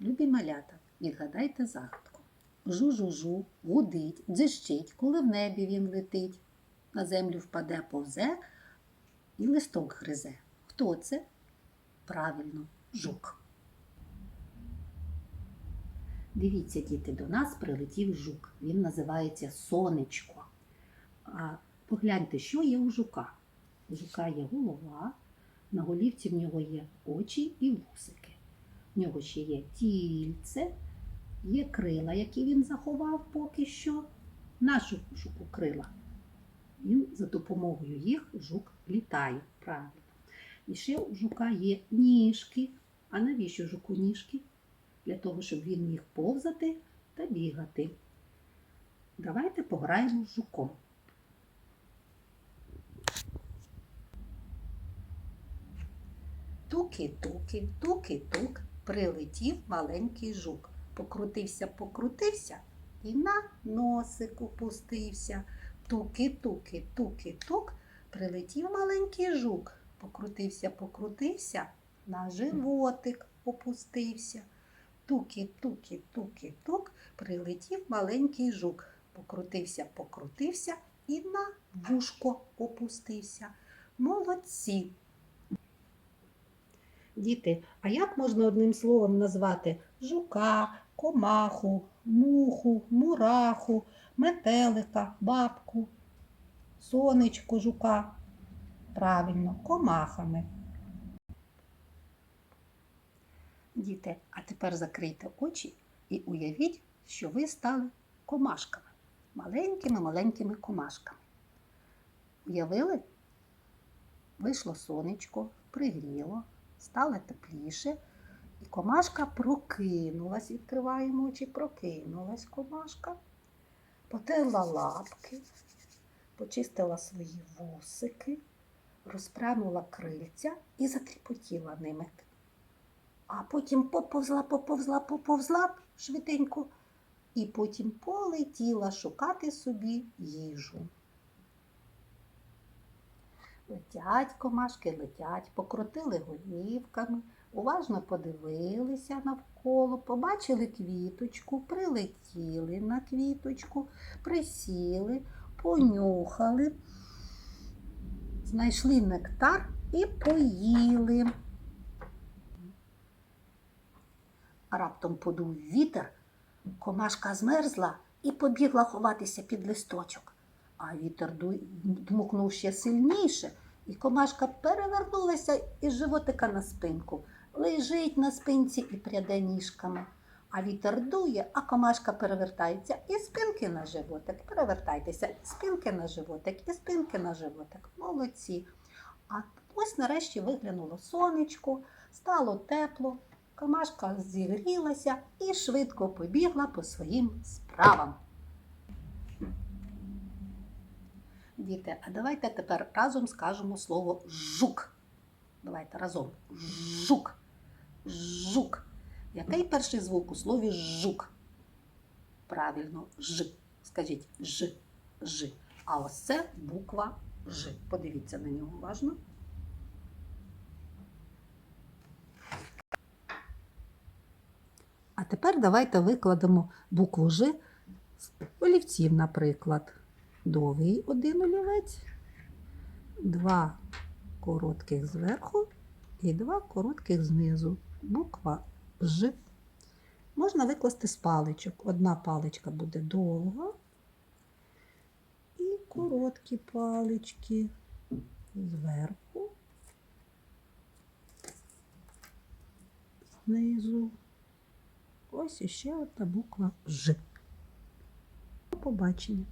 Любі малята, відгадайте загадку. Жу-жу-жу, гудить, дзищить, коли в небі він летить. На землю впаде, повзе і листок гризе. Хто це? Правильно, жук. Дивіться, діти, до нас прилетів жук. Він називається сонечко. А погляньте, що є у жука. У жука є голова, на голівці в нього є очі і вусики. В нього ще є тільце, є крила, які він заховав поки що. Нашу жуку крила. Він за допомогою їх жук літає. Правильно. І ще у жука є ніжки. А навіщо жуку ніжки? Для того, щоб він міг повзати та бігати. Давайте пограємо з жуком. Туки-туки, туки-тук, прилетів маленький жук. Покрутився, покрутився і на носик опустився. Туки-туки, туки-тук, прилетів маленький жук. Покрутився, покрутився, на животик опустився. Туки-туки, туки-тук, прилетів маленький жук. Покрутився, покрутився і на вушко опустився. Молодці! Діти, а як можна одним словом назвати жука, комаху, муху, мураху, метелика, бабку, сонечко жука? Правильно, комахами. Діти, а тепер закрийте очі і уявіть, що ви стали комашками, маленькими-маленькими комашками. Уявили? Вийшло сонечко, пригріло, стало тепліше, і комашка прокинулась, відкриваємо очі, прокинулась комашка, потерла лапки, почистила свої вусики, розпрямила крильця і затріпотіла ними. А потім поповзла, поповзла, поповзла швиденько, і потім полетіла шукати собі їжу. Летять комашки, летять, покрутили голівками, уважно подивилися навколо, побачили квіточку, прилетіли на квіточку, присіли, понюхали, знайшли нектар і поїли. Раптом подув вітер, комашка змерзла і побігла ховатися під листочок. А вітер дмухнув ще сильніше, і комашка перевернулася із животика на спинку. Лежить на спинці і пряде ніжками. А вітер дує, а комашка перевертається із спинки на животик. Перевертайтеся із спинки на животик, із спинки на животик. Молодці. А ось нарешті виглянуло сонечко, стало тепло, комашка зігрілася і швидко побігла по своїм справам. Діти, а давайте тепер разом скажемо слово жук. Давайте разом. Жук. Жук. Який перший звук у слові жук? Правильно, ж. Скажіть ж, ж. А ось це буква Ж. Подивіться на нього уважно. А тепер давайте викладемо букву Ж з олівців, наприклад. Довгий один олівець, два коротких зверху і два коротких знизу. Буква Ж. Можна викласти з паличок. Одна паличка буде довга і короткі палички зверху, знизу. Ось іще одна буква Ж. До побачення.